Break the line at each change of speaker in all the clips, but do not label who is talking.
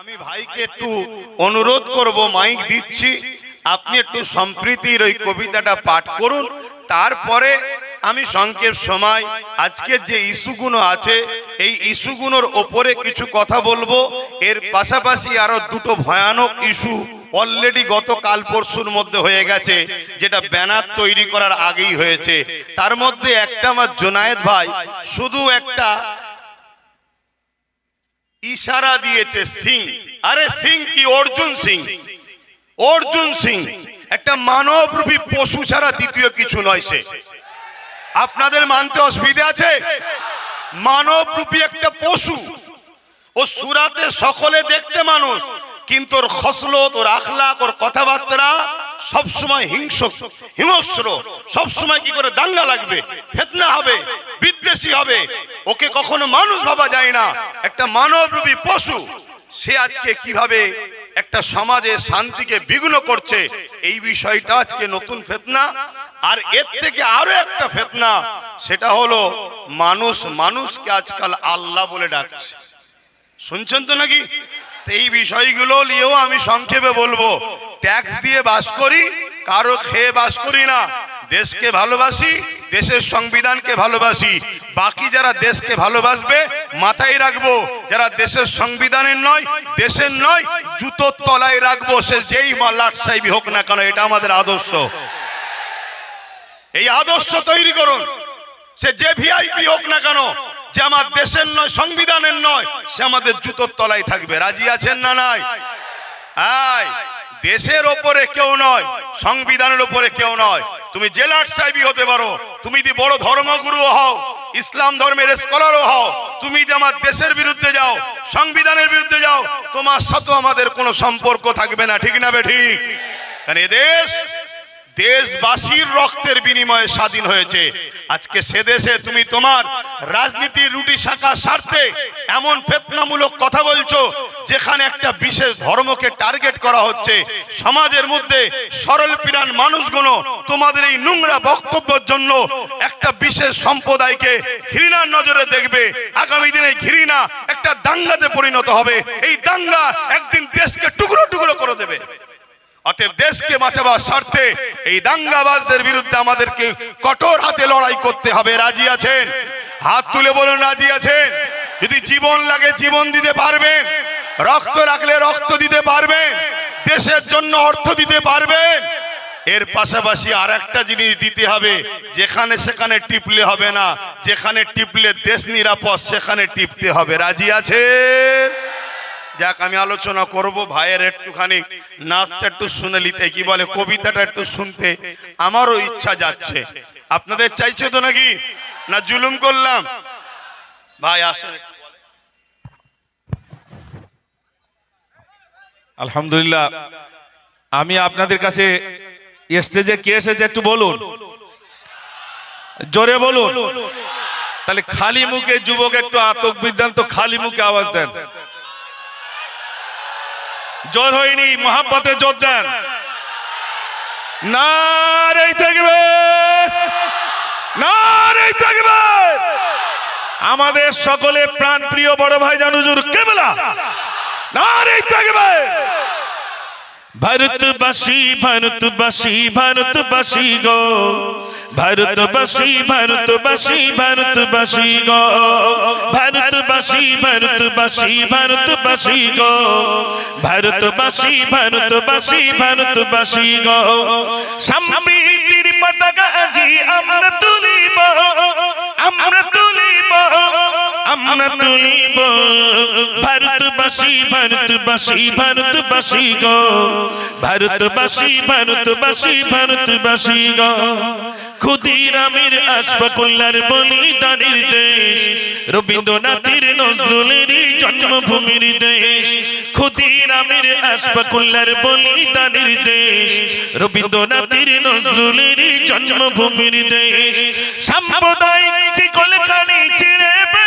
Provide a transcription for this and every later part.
আমি ভাইকে একটু অনুরোধ করব, মাইক দিচ্ছি। আপনি একটু সম্প্রীতির ওই কবিতাটা পাঠ করুন। তারপরে আমি সংক্ষেপ সময় আজকের যে ইস্যুগুলো আছে, এই ইস্যুগুলোর ওপরে কিছু কথা বলব। এর পাশাপাশি আরও দুটো ভয়ানক ইস্যু অলরেডি গতকাল পরশুর মধ্যে হয়ে গেছে, যেটা ব্যানার তৈরি করার আগেই হয়েছে। তার মধ্যে একটা আমার জোনায়েদ ভাই, শুধু একটা ইশারা দিয়েছে সিং। আরে সিং কি? অর্জুন সিং। অর্জুন সিং। একটা মানবরূপী পশু ছাড়া দ্বিতীয় কিছু নয় সে। আপনাদের মানতে অসুবিধা আছে? মানবরূপী একটা পশু। ও সুরাতে সকলে দেখতে মানুষ, কিন্তু ওর খসলত, ওর আখলাক ওর কথাবার্তা সবসময় হিংস হিংস্র, সব সময় কি করে দাঙ্গা লাগবে, ফেতনা হবে, বিদ্বেষী হবে, ওকে কখনো মানুষ ভাবা যায় না। একটা মানবরূপী পশু, সে আজকে কীভাবে একটা সমাজে শান্তিকে বিঘ্ন করছে, এই বিষয়টা আজকে নতুন ফেতনা। আর এর থেকে আরও একটা ফেতনা, সেটা হলো মানুষ মানুষকে আজকাল আল্লাহ বলে ডাকছে। শুনছেন তো নাকি? এই বিষয়গুলো নিয়েও আমি সংক্ষেপে বলব। ট্যাক্স দিয়ে বাস করি, কারও খেয়ে বাস করি না। দেশকে ভালোবাসি, দেশের সংবিধানকে ভালোবাসি। বাকি যারা দেশকে ভালোবাসবে, মাথায় রাখব, যারা দেশের সংবিধানের নয়, দেশের নয়, জুতোর তলায় রাখব, সে যেই মাল্লাট সাহেবই হোক না কেন, এটা আমাদের আদর্শ। এই আদর্শ তৈরি করুন। সে যে ভিআইপি হোক না কেন যে আমার দেশের নয়, সংবিধানের নয়, সে আমাদের জুতোর তলায় থাকবে। রাজি আছেন না নাই? দেশের ওপরে কেউ নয়, সংবিধানের ওপরে কেউ নয়। তুমি জেলার সাহেবই হতে পারো, তুমি যদি বড় ধর্মগুরু হও, ইসলাম ধর্মের স্কলারও হও, তুমি যদি আমার দেশের বিরুদ্ধে যাও, সংবিধানের বিরুদ্ধে যাও, তোমার সাথে আমাদের কোনো সম্পর্ক থাকবে না, ঠিক না বে ঠিক? কারণ এ দেশ দেশবাসীর রক্তের বিনিময়ে স্বাধীন হয়েছে। আজকে সে দেশে তুমি তোমার রাজনীতির রুটি শাখা স্বার্থে এমন ফেতনামূলক কথা বলছো, যেখানে একটা বিশেষ ধর্মকে টার্গেট করা হচ্ছে। সমাজের মধ্যে সরল পিরান মানুষগুলো তোমাদের এই নোংরা বক্তব্যের জন্য একটা বিশেষ সম্প্রদায়কে ঘৃণার নজরে দেখবে। আগামী দিনে ঘৃণা একটা দাঙ্গাতে পরিণত হবে। এই দাঙ্গা একদিন দেশকে টুকরো টুকরো করে দেবে অতএব দেশকে বাঁচাবার স্বার্থে এই দাঙ্গাবাজদের বিরুদ্ধে আমাদেরকে কঠোর হাতে লড়াই করতে হবে। রাজি আছেন? হাত তুলে বলুন, রাজি আছেন? যদি জীবন লাগে, জীবন দিতে পারবেন। রক্ত রাখলে রক্ত দিতে পারবেন। দেশের জন্য অর্থ দিতে পারবেন। এর পাশাপাশি আর একটা জিনিস দিতে হবে, যেখানে সেখানে টিপলে হবে না। যেখানে টিপলে দেশ নিরাপদ, সেখানে টিপতে হবে। রাজি আছেন? যাক, আমি আলোচনা করব ভাইয়ের একটুখানি, নাচটা একটু শুনে নিতে, কি বলে, কবিতাটা একটু শুনতে। আমারও ইচ্ছা যাচ্ছে। আপনাদের চাইছে তো নাকি? না জুলুম করলাম? ভাই, আসেন
আলহামদুলিল্লাহ। আমি আপনাদের কাছে স্টেজে কে এসেছে একটু বলুন? জোরে বলুন। তাহলে খালি মুখে যুবক একটু আতক বিদ্যান তো খালি মুখে আওয়াজ দেন। জোর হয়নি, মহাব্বতে জোর দেন। না থাকবে না রে থাকবে। আমাদের সকলে প্রাণ প্রিয় বড় ভাই জানুজুর কেবলা না রে থাকবে। ভারতবাসী ভারতবাসী ভারতবাসী গো। ভারতবাসী ভারতবাসী ভারতবাসী গো। ভারতবাসী ভারতবাসী ভারতবাসী গো। ভারতবাসী ভারতবাসী ভারতবাসী গো। সম্প্রীতির পতাকা আমরা তুলিব। ভারতবাসী ভারতবাসী ভারতবাসী গো। ভারতবাসী ভারতবাসী ভারতবাসী গো। ক্ষুদিরামের আশফাকুল্লার বলিদানের দেশ, রবীন্দ্রনাথের নজরুলেরই জন্মভূমির দেশ ক্ষুদিরামের আশফাকুল্লার বলিদানের দেশ, রবীন্দ্রনাথের নজরুলেরই জন্মভূমির দেশ। সাম্প্রদায়িক চিকলখানি ছিঁড়ে ছিঁড়ে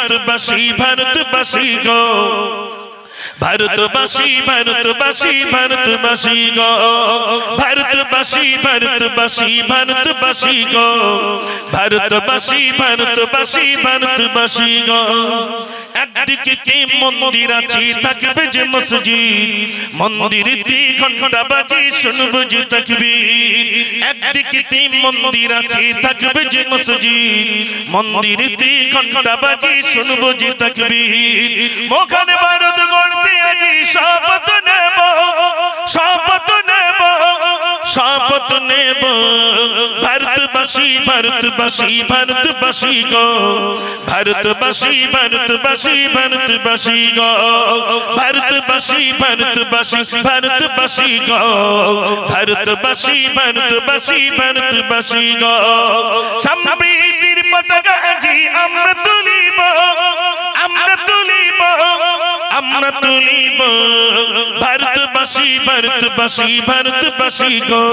ভারতবাসী ভারতবাসী গো।
ভারতবাসী ভারতবাসী ভারতবাসী গো। ভারতবাসী ভারতবাসী ভারতবাসী গো। ভারতবাসী ভারতবাসী ভারতবাসী গো। একদিকে কি মন্দির আছে, থাকবে যে মসজিদ। মন্দিরেতে ঘণ্টা বাজে, শুনব যে তাকবীর। একদিকে তে মন্দির আছে, থাকবে যে মসজিদ। মন্দিরেতে ঘণ্টা বাজে, শুনব যে তাকবীর। মোখানে শপথ নেব শপথ নেব শপথ নেব। ভারতবাসী ভারতবাসী ভারতবাসী গো। ভারতবাসী ভারতবাসী ভারতবাসী গো। ভারতবাসী ভারতবাসী ভারতবাসী গো। ভারতবাসী ভারতবাসী ভারতবাসী গো। সম্প্রীতির পতাকা আজি আমরা আমরা তুলিব। ভারতবাসী ভারতবাসী ভারতবাসী গো।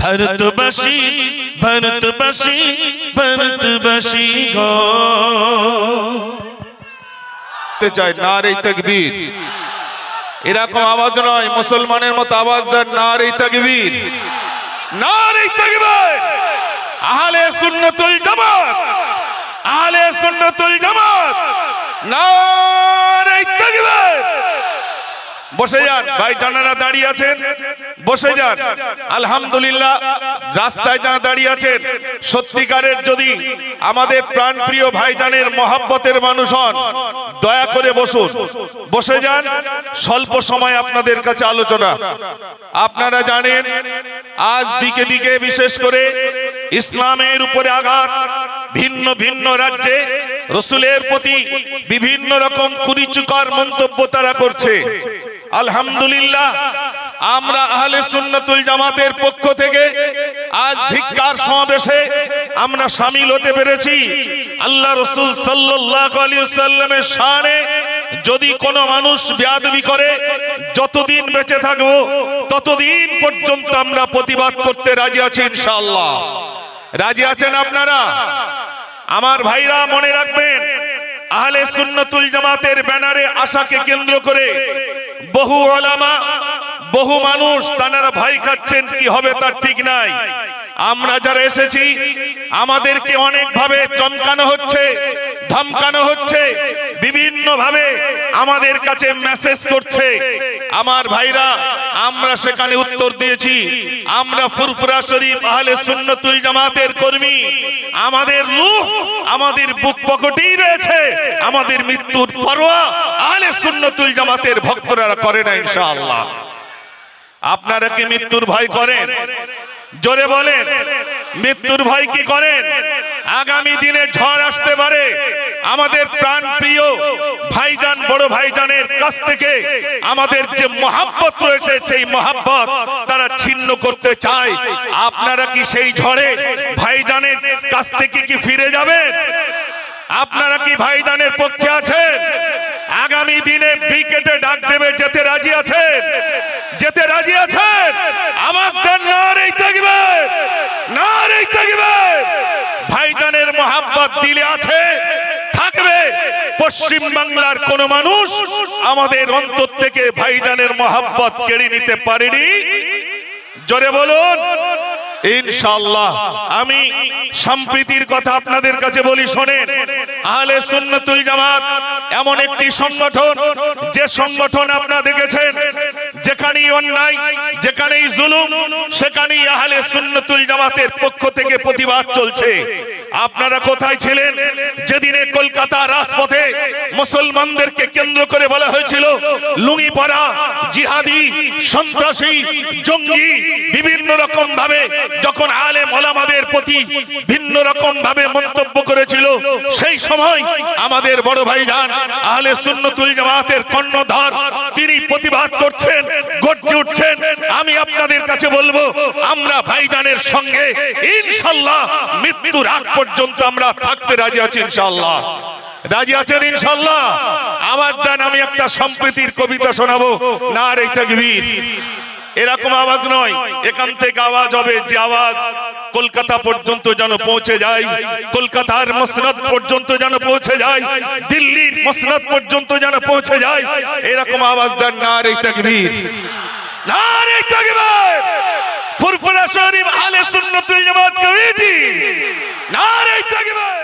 ভারতবাসী ভারতবাসী ভারতবাসী গো।
চাই নারে তকবীর। এরকম আওয়াজ নয়, মুসলমানের মতো আওয়াজ দেন নারে তকবীর। নারে তকবীর! আহলে সুন্নাতুল জামাত! আহলে সুন্নাতুল জামাত! নারে তকবীর বসে যান। ভাই জানারা দাঁড়িয়ে আছেন। বসে যান। আলহামদুলিল্লাহ রাস্তায় যারা দাঁড়িয়ে আছেন সত্যিকারের যদি আমাদের প্রাণপ্রিয় ভাইজানের মহাব্বতের মানুষ হন দয়া করে বসুন। বসে যান। স্বল্প সময় আপনাদের কাছে আলোচনা। আপনারা জানেন আজ দিকে দিকে বিশেষ করে ইসলামের উপরে আঘাত ভিন্ন ভিন্ন রাজ্যে রসুলের প্রতি বিভিন্ন রকম কুরিচুকার মন্তব্য তারা করছে। আলহামদুলিল্লাহ, আমরা আহলে সুন্নাতুল জামাতের পক্ষ থেকে আজ ধিক্কার সমাবেশে আমরা সামিল হতে পেরেছি। আল্লাহ রসুল সাল্লাল্লাহু আলাইহি সাল্লামের শানে যদি কোনো মানুষ বেয়াদবি করে, যতদিন বেঁচে থাকব, ততদিন পর্যন্ত আমরা প্রতিবাদ করতে রাজি আছি ইনশাআল্লাহ। রাজি আছেন আপনারা? আমার ভাইরা মনে রাখবেন আহলে সুন্নাতুল জামাতের ব্যানারে আশাকে কেন্দ্র করে বহু ওলামা, বহু মানুষ তানারা ভাই খাচ্ছেন কি হবে তার ঠিক নাই। আমরা যারা এসেছি, আমাদেরকে অনেকভাবে চমকানো হচ্ছে, ধমকানো হচ্ছে। ভাবে আমাদের কাছে মেসেজ করছে। আমার ভাইরা, আমরা সেখানে উত্তর দিয়েছি। আমরা ফুরফুরা শরীফ আহলে সুন্নতুল জামাতের কর্মী। আমাদের রূহ, আমাদের বুক পকেটেই রয়েছে। আমাদের মৃত্যুর পরোয়া আহলে সুন্নতুল জামাতের ভক্তরা করে না ইনশাআল্লাহ। আপনারা কি মৃত্যুর ভয় করেন? জোরে বলেন। মৃত্যুর ভয় কি করেন? আগামী দিনে ঝড় আসতে পারে। আমাদের প্রাণ প্রিয় ভাইজান, বড় ভাইজানের কাছ থেকে আমাদের যে মহাব্বত রয়েছে, সেই মহাব্বত তারা ছিন্ন করতে চায়। আপনারা কি সেই ঝড়ে ভাইজানের কাছ থেকে কি ফিরে যাবেন? আপনারা কি ভাইজানের পক্ষে আছেন? আগামী দিনে ব্রিকেটে ডাক দেবে, যেতে রাজি আছেন? যেতে রাজি আছেন? আওয়াজ দেন নারেই থাকবে নারেই থাকবে। ভাইজানের মহাব্বত দিলে আছে, থাকবে। পশ্চিম বাংলার কোন মানুষ আমাদের অন্তর থেকে ভাইজানের মহাব্বত কেড়ে নিতে পারেনি। জোরে বলুন, ইনশাআল্লাহ। আমি সম্প্রীতির কথা আপনাদের কাছে বলি, শোনেন। আহলে সুন্নাতুল জামাত এমন একটি সংগঠন, যে সংগঠন আপনারা দেখেছেন, যেখানেই অন্যায়, যেখানেই জুলুম, সেখানেই আহলে সুন্নাতুল জামাতের পক্ষ থেকে প্রতিবাদ চলছে। আপনারা কোথায় ছিলেন? যেদিনে কলকাতা রাজপথে মুসলমানদেরকে কেন্দ্র করে বলা হয়েছিল লুঙ্গি পরা জিহাদি, সন্ত্রাসী, জঙ্গি, বিভিন্ন রকম ভাবে যখন আলেম ওলামাদের প্রতি ভিন্ন রকম ভাবে মন্তব্য করেছিল, সেই সময় আমাদের বড় ভাই যান আহলে সুন্নতুল জামাতের কর্ণধার, তিনি প্রতিবাদ করছেন, গর্জে উঠছেন। আমি আপনাদের কাছে বলব, আমরা ভাইজানের সঙ্গে ইনশাল্লাহ মৃত্যুর আগ পর্যন্ত আমরা থাকতে রাজি আছি ইনশাল্লাহ রাজি আছেন ইনশাল্লাহ আওয়াজ দেন, আমি একটা সম্প্রীতির কবিতা শোনাবো। না রে তকবীর। এরকম আওয়াজ নয়, এখান থেকে আওয়াজ হবে যে আওয়াজ কলকাতা পর্যন্ত যেন পৌঁছে যায়, কলকাতার মসনদ পর্যন্ত যেন পৌঁছে যায়, দিল্লির মসনদ পর্যন্ত যেন পৌঁছে যায়। এরকম আওয়াজ দেন,
নারে তকবীর।
নারে তাকবীর! ফুরফুরা শরীফ আলে সুন্নতুল জামাত কমিটি। নারে তাকবীর।